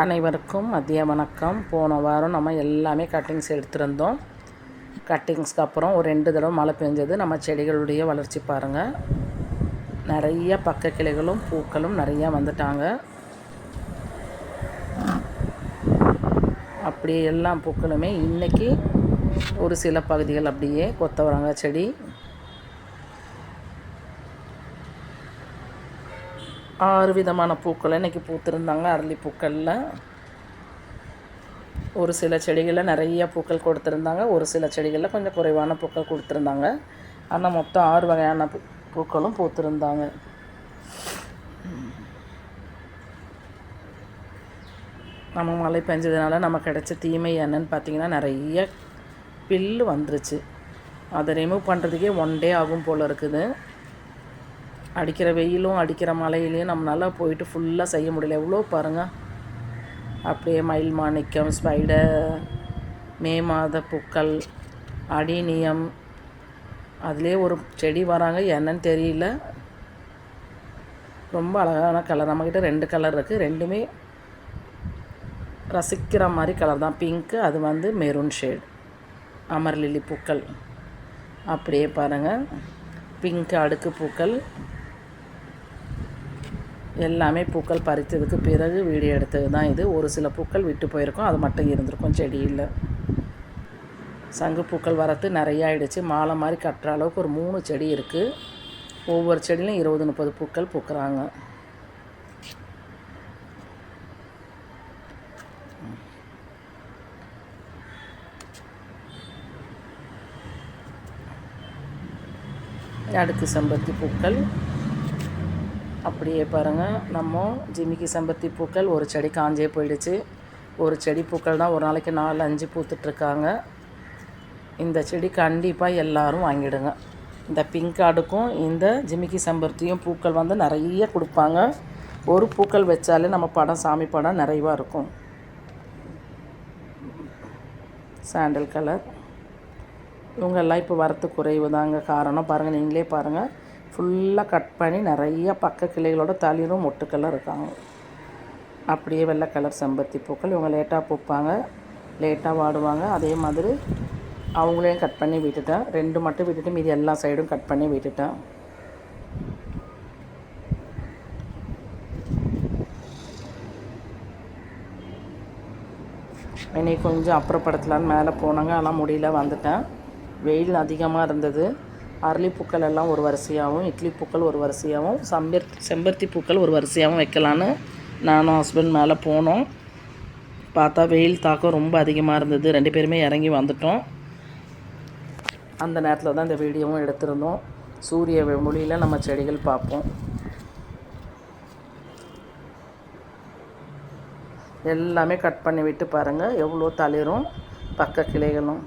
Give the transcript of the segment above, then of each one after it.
அனைவருக்கும் மதிய வணக்கம். போன வாரம் நம்ம எல்லாமே கட்டிங்ஸ் எடுத்திருந்தோம். கட்டிங்ஸ்க்கு அப்புறம் ஒரு ரெண்டு தடவை மழை பெஞ்சது. நம்ம செடிகளுடைய வளர்ச்சி பாருங்கள் நிறைய பக்க கிளைகளும் பூக்களும் நிறையா வந்துட்டாங்க. அப்படியே எல்லா பூக்களுமே இன்றைக்கி ஒரு சில பகுதிகள் அப்படியே கொத்தவரங்காய் செடி. ஆறு விதமான பூக்கள். இன்றைக்கி பூத்திருந்தாங்க அரளி பூக்களில் ஒரு சில செடிகளில் நிறைய பூக்கள் கொடுத்துருந்தாங்க. ஒரு சில செடிகளில் கொஞ்சம் குறைவான பூக்கள் கொடுத்துருந்தாங்க. ஆனால் மொத்தம் ஆறு வகையான பூ பூக்களும் பூத்திருந்தாங்க. நம்ம மழை பெஞ்சதுனால நம்ம கிடைச்ச தீமை என்னன்னு பார்த்தீங்கன்னா நிறைய பில்லு வந்துருச்சு. அதை ரிமூவ் பண்ணுறதுக்கே ஒன் டே ஆகும் போல் இருக்குது. அடிக்கிற வெயிலும் அடிக்கிற மழையிலையும் நம்மளால் போயிட்டு ஃபுல்லாக செய்ய முடியல. எவ்வளோ பாருங்கள் அப்படியே மயில் மாணிக்கம் ஸ்பைடர் மே மாத பூக்கள் அடினியம் அதிலே ஒரு செடி வராங்க. என்னன்னு தெரியல. ரொம்ப அழகான கலர் நம்மக்கிட்ட ரெண்டு கலர் இருக்குது ரெண்டுமே ரசிக்கிற மாதிரி கலர் தான். பிங்க்கு அது வந்து மெரூன் ஷேட் அமர்லில்லி பூக்கள். அப்படியே பாருங்கள் பிங்க் அடுக்கு பூக்கள். எல்லாமே பூக்கள் பறித்ததுக்கு பிறகு வீடியோ எடுத்தது தான் இது. ஒரு சில பூக்கள் விட்டு போயிருக்கோம். அது மட்டும் இருந்திருக்கும். செடியில் சங்கு பூக்கள் வரத்து நிறையா ஆயிடுச்சு. மாலை மாதிரி கட்டுற அளவுக்கு ஒரு மூணு செடி இருக்குது ஒவ்வொரு செடியிலும் இருபது முப்பது பூக்கள் பூக்குறாங்க. அடுக்கு செம்பருத்தி பூக்கள். அப்படியே பாருங்கள் நம்ம ஜிமிக்கி செம்பருத்தி பூக்கள் ஒரு செடி காஞ்சே போயிடுச்சு. ஒரு செடி பூக்கள் தான் ஒரு நாளைக்கு நாலு அஞ்சு பூத்துட்ருக்காங்க. இந்த செடி கண்டிப்பாக எல்லோரும் வாங்கிடுங்க. இந்த பிங்க் ஆடுக்கும் இந்த ஜிமிக்கி செம்பருத்தியும் பூக்கள் வந்து நிறைய கொடுப்பாங்க. ஒரு பூக்கள் வச்சாலே நம்ம படம் சாமி படம் நிறைவாக இருக்கும். Sandal colour. இவங்கெல்லாம் இப்போ வரத்து குறைவு தாங்க காரணம். பாருங்கள் நீங்களே பாருங்கள் ஃபுல்லாக கட் பண்ணி நிறைய பக்க கிளைகளோட தளிரும் மொட்டுக்கெல்லாம் இருக்காங்க. அப்படியே வெள்ளை கலர் செம்பருத்தி பூக்கள். இவங்க லேட்டாக பூப்பாங்க. லேட்டாக வாடுவாங்க. அதே மாதிரி அவங்களையும் கட் பண்ணி விட்டுட்டேன். ரெண்டு மட்டும் விட்டுட்டு மீதி எல்லா சைடும் கட் பண்ணி விட்டுட்டேன். என்னை கொஞ்சம் அப்புறப்படுத்தலான்னு மேலே போனாங்க. ஆனால் முடியல வந்துட்டேன். வெயில் அதிகமாக இருந்தது. அரளிப்பூக்கள் எல்லாம் ஒரு வரிசையாகவும் இட்லி பூக்கள் ஒரு வரிசையாகவும் சம்பர் செம்பருத்தி பூக்கள் ஒரு வரிசையாகவும் வைக்கலான்னு நானும் ஹஸ்பண்ட் மேலே போனோம். பார்த்தா வெயில் தாக்கம் ரொம்ப அதிகமாக இருந்தது. ரெண்டு பேருமே இறங்கி வந்துட்டோம். அந்த நேரத்தில் தான் இந்த வீடியோவும் எடுத்திருந்தோம். சூரிய மொழியில் நம்ம செடிகள் பார்ப்போம். எல்லாமே கட் பண்ணி விட்டு பாருங்கள் எவ்வளோ தளிரும். பக்க கிளைகளும்.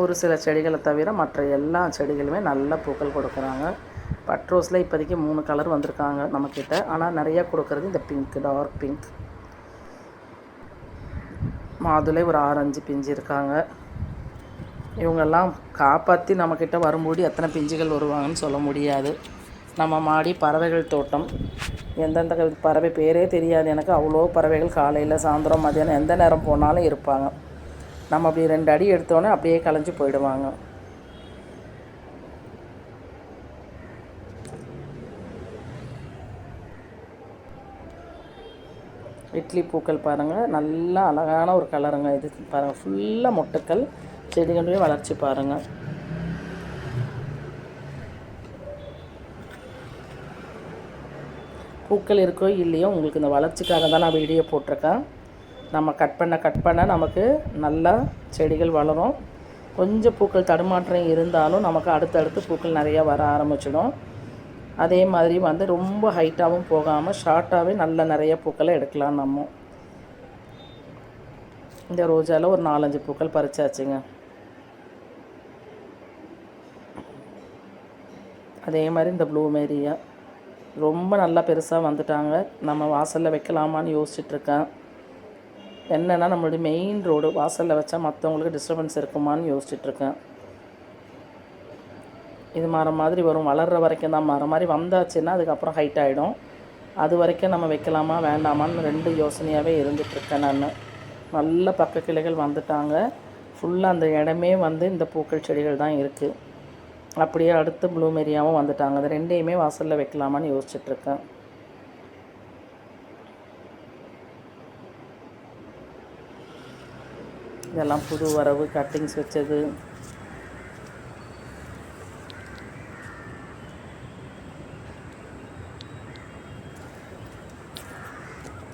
ஒரு சில செடிகளை தவிர மற்ற எல்லா செடிகளுமே நல்ல பூக்கள் கொடுக்குறாங்க. பட்ரோஸில் இப்போதைக்கு மூணு கலர் வந்திருக்காங்க நம்மக்கிட்ட. ஆனால் நிறையா கொடுக்குறது இந்த பிங்க் டார்க் பிங்க் மாதுளை ஒரு ஆரஞ்சு பிஞ்சு இருக்காங்க. இவங்கெல்லாம் காப்பாற்றி நம்மக்கிட்ட வரும்போது எத்தனை பிஞ்சுகள் வருவாங்கன்னு சொல்ல முடியாது. நம்ம மாடி பறவைகள் தோட்டம். எந்தெந்த பறவை பேரே தெரியாது. எனக்கு அவ்வளோ பறவைகள் காலையில் சாயந்தரம் மதியானம் எந்த நேரம் போனாலும் இருப்பாங்க. நம்ம அப்படி ரெண்டு அடி எடுத்தோன்னே அப்படியே களைஞ்சு போயிடுவாங்க. இட்லி பூக்கள் பாருங்கள் நல்லா அழகான ஒரு கலருங்க இது. பாருங்கள் ஃபுல்லாக மொட்டுக்கள் செடிகளுடைய வளர்ச்சி பாருங்கள் பூக்கள் இருக்கோ இல்லையோ உங்களுக்கு இந்த வளர்ச்சிக்காக தான் நான் வீடியோ போட்டிருக்கேன். நம்ம கட் பண்ண கட் பண்ண நமக்கு நல்லா செடிகள் வளரும். கொஞ்சம் பூக்கள் தடுமாற்றம் இருந்தாலும் நமக்கு அடுத்தடுத்து பூக்கள் நிறையா வர ஆரம்பிச்சிடும். அதே மாதிரி வந்து ரொம்ப ஹைட்டாகவும் போகாமல் ஷார்ட்டாகவே நல்ல நிறைய பூக்களை எடுக்கலாம் நம்ம. இந்த ரோஜாவில் ஒரு நாலஞ்சு பூக்கள் பறிச்சாச்சுங்க. அதே மாதிரி இந்த ப்ளூமேரியா ரொம்ப நல்லா பெருசாக வந்துட்டாங்க. நம்ம வாசலில் வைக்கலாமான்னு யோசிச்சுட்ருக்கேன் என்னென்னா நம்மளுடைய மெயின் ரோடு வாசலில் வச்சா மற்றவங்களுக்கு டிஸ்டர்பன்ஸ் இருக்குமான்னு யோசிச்சுட்ருக்கேன். இது மரம் மாதிரி வரும். வளர்கிற வரைக்கும் தான் மரம் மாதிரி வந்தாச்சுன்னா அதுக்கப்புறம் ஹைட் ஆகிடும் அது வரைக்கும் நம்ம வைக்கலாமா வேண்டாமான்னு ரெண்டு யோசனையாகவே இருந்துகிட்ருக்கேன் நான். நல்ல பக்க கிளைகள் வந்துட்டாங்க. ஃபுல்லாக அந்த இடமே வந்து இந்த பூக்கள் செடிகள் தான் இருக்குது அப்படியே அடுத்து ப்ளூமெரியாவும் வந்துட்டாங்க. அது ரெண்டையுமே வாசலில் வைக்கலாமான்னு யோசிச்சுட்ருக்கேன். இதெல்லாம் புது வரவு கட்டிங்ஸ் வச்சது.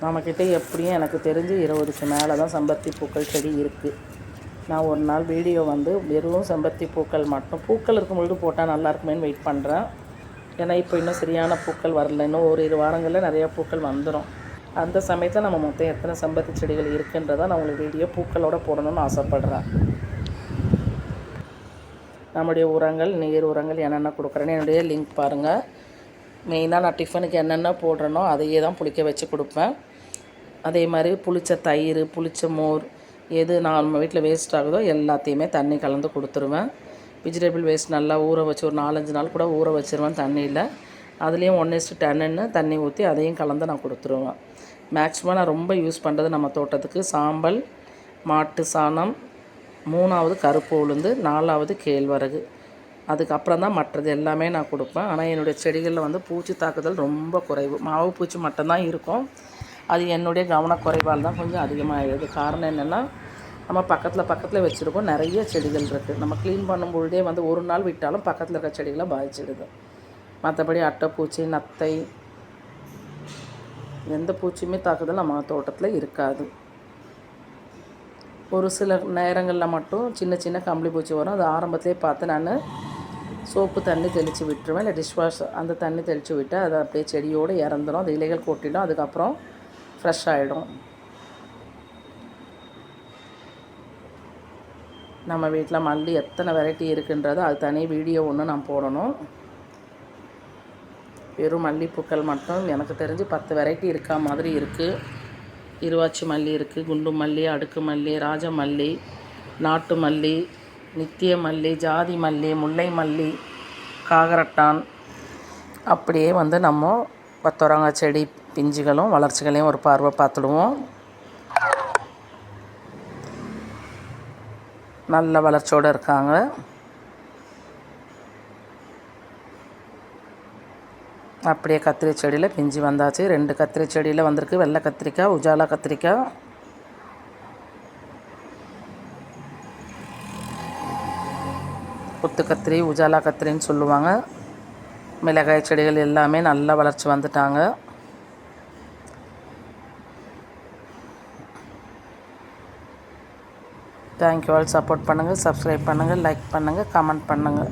நம்மக்கிட்ட எப்படியும் எனக்கு தெரிஞ்சு இருபதுக்கு மேலே தான் செம்பருத்தி பூக்கள் செடி இருக்குது நான் ஒரு நாள் வீடியோ வந்து வெறும் செம்பருத்தி பூக்கள் மட்டும் பூக்கள் இருக்கும் பொழுது போட்டால் நல்லா இருக்குமேன்னு வெயிட் பண்ணுறேன் ஏன்னா இப்போ இன்னும் சரியான பூக்கள் வரல. இன்னும் ஒரு இரு வாரங்களில் நிறையா பூக்கள் வந்துடும் அந்த சமயத்தில் நம்ம மொத்தம் எத்தனை செம்பருத்தி செடிகள் இருக்குன்றதை நான் உங்களுக்கு வீடியோ பூக்களோட போடணும்னு ஆசைப்பட்றேன். நம்முடைய உரங்கள் நீர் உரங்கள் என்னென்ன கொடுக்குறேன்னு என்னுடைய லிங்க் பாருங்கள் மெயினாக நான் டிஃபனுக்கு என்னென்ன போடுறேனோ அதையே தான் புளிக்க வச்சு கொடுப்பேன். அதே மாதிரி புளிச்ச தயிர் புளிச்ச மோர் எது நான் நம்ம வீட்டில் வேஸ்ட் ஆகுதோ எல்லாத்தையுமே தண்ணி கலந்து கொடுத்துருவேன். வெஜிடபிள் வேஸ்ட் நல்லா ஊற வச்சு ஒரு நாலஞ்சு நாள் கூட ஊற வச்சுருவேன் தண்ணியில். அதுலேயும் ஒன் இஸ்ட்டு டென்னுன்னு தண்ணி ஊற்றி அதையும் கலந்து நான் கொடுத்துருவேன். மேக்ஸிமம் நான் ரொம்ப யூஸ் பண்ணுறது நம்ம தோட்டத்துக்கு சாம்பல் மாட்டு சாணம் மூணாவது கருப்பு உளுந்து நாலாவது கேழ்வரகு. அதுக்கப்புறம் தான் மற்றது எல்லாமே நான் கொடுப்பேன். ஆனால் என்னுடைய செடிகளில் வந்து பூச்சி தாக்குதல் ரொம்ப குறைவு. மாவு பூச்சி மட்டும்தான் இருக்கும். அது என்னுடைய கவனக்குறைவால் தான் கொஞ்சம் அதிகமாகிடுது காரணம் என்னென்னா நம்ம பக்கத்தில் பக்கத்தில் வச்சுருக்கோம். நிறைய செடிகள் இருக்குது நம்ம க்ளீன் பண்ணும்பொழுதே வந்து ஒரு நாள் விட்டாலும் பக்கத்தில் இருக்க செடிகளை பாதிச்சிடுது. மற்றபடி அட்டைப்பூச்சி நத்தை எந்த பூச்சியுமே தாக்குதல் நம்ம தோட்டத்தில் இருக்காது. ஒரு சில நேரங்களில் மட்டும் சின்ன சின்ன கம்பளி பூச்சி வரும். அது ஆரம்பத்திலே பார்த்து நான் சோப்பு தண்ணி தெளித்து விட்டுருவேன். இல்லை டிஷ் வாஷ் அந்த தண்ணி தெளித்து விட்டு அதை அப்படியே செடியோடு இறந்துடும் அது இலைகள் கொட்டிடும். அதுக்கப்புறம் ஃப்ரெஷ் ஆகிடும் நம்ம வீட்டில் மல்லி எத்தனை வெரைட்டி இருக்குன்றது அது தனி வீடியோ ஒன்று நான் போடணும். வெறும் மல்லிப்பூக்கள் மட்டும். எனக்கு தெரிஞ்சு பத்து வெரைட்டி இருக்கா மாதிரி இருக்குது இருவாச்சி மல்லி இருக்குது குண்டு மல்லி அடுக்கு மல்லி ராஜ மல்லி நாட்டு மல்லி நித்திய மல்லி ஜாதி மல்லி முல்லை மல்லி காகரட்டான். அப்படியே வந்து நம்ம கொத்தவரங்காய் செடி பிஞ்சுகளும் வளர்ச்சிகளையும் ஒரு பார்வை பார்த்துடுவோம். நல்ல வளர்ச்சியோடு இருக்காங்க. அப்படியே கத்திரி செடியில் பிஞ்சு வந்தாச்சு. ரெண்டு கத்திரி செடியில் வந்திருக்கு. வெள்ளை கத்திரிக்காய் உஜாலா கத்திரிக்காய். கொத்து கத்திரி உஜாலா கத்திரின்னு சொல்லுவாங்க. மிளகாய் செடிகள் எல்லாமே நல்லா வளர்ச்சி வந்துட்டாங்க. தேங்க்யூ ஆல் சப்போர்ட் பண்ணுங்கள் சப்ஸ்கிரைப் பண்ணுங்கள் லைக் பண்ணுங்கள் கமெண்ட் பண்ணுங்கள்